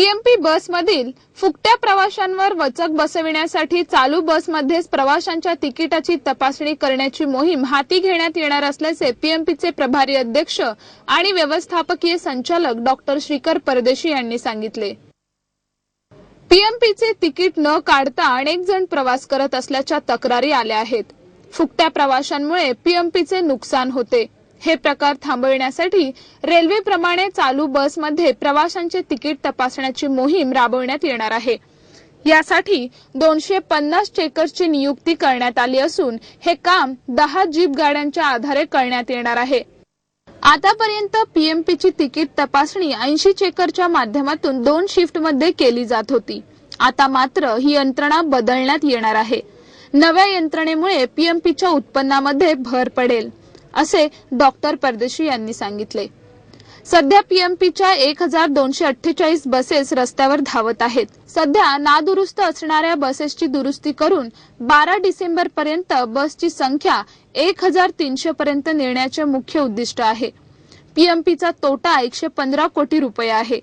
PMP बसमधील फुकट्या प्रवाशांवर वचक बसविण्यासाठी चालू बसमध्येच प्रवाशांच्या तिकिटाची तपासणी करण्याची मोहीम हाती घेण्यात येणार असल्याचे पीएमपीचे प्रभारी अध्यक्ष आणि व्यवस्थापकीय संचालक डॉक्टर श्रीकर परदेशी यांनी सांगितले. पीएमपीचे तिकीट न काढता अनेक जण प्रवास करत असल्याच्या तक्रारी आल्या आहेत. फुकट्या प्रवाशांमुळे पीएमपीचे नुकसान होते. हे प्रकार थांबविण्यासाठी रेल्वेप्रमाणे चालू बसमध्ये प्रवाशांचे तिकीट तपासण्याची मोहीम राबवण्यात येणार आहे. यासाठी दोनशे पन्नास चेकर्सची नियुक्ती करण्यात आली असून हे काम दहा जीप गाड्यांच्या आधारे करण्यात येणार आहे. आतापर्यंत पीएमपीची तिकीट तपासणी ऐंशी चेकरच्या माध्यमातून दोन शिफ्टमध्ये केली जात होती. आता मात्र ही यंत्रणा बदलण्यात येणार आहे. नव्या यंत्रणेमुळे पीएमपीच्या उत्पन्नामध्ये भर पडेल. असे डॉक्टर परदेशी यांनी सांगितले. सध्या पीएमपीच्या एक हजार दोनशे अठ्ठेचाळीस बसेस रस्त्यावर धावत आहेत. सध्या नादुरुस्त असणाऱ्या बसेसची दुरुस्ती करून बारा डिसेंबर पर्यंत बसची संख्या एक हजार तीनशे पर्यंत नेण्याचे मुख्य उद्दिष्ट आहे. पीएमपीचा तोटा एकशे पंधरा कोटी रुपये आहे.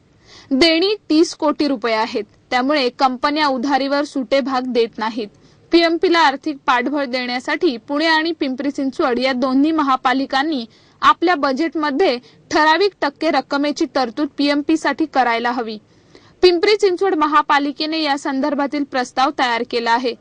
देणी तीस कोटी रुपये आहेत. त्यामुळे कंपन्या उधारीवर सुटे भाग देत नाहीत. पीएमपीला आर्थिक पाठबळ देण्यासाठी पुणे आणि पिंपरी चिंचवड या दोन्ही महापालिकांनी आपल्या बजेटमध्ये ठराविक टक्के रक्कमेची तरतूद पीएमपी साठी करायला हवी. पिंपरी चिंचवड महापालिकेने या संदर्भातील प्रस्ताव तयार केला आहे.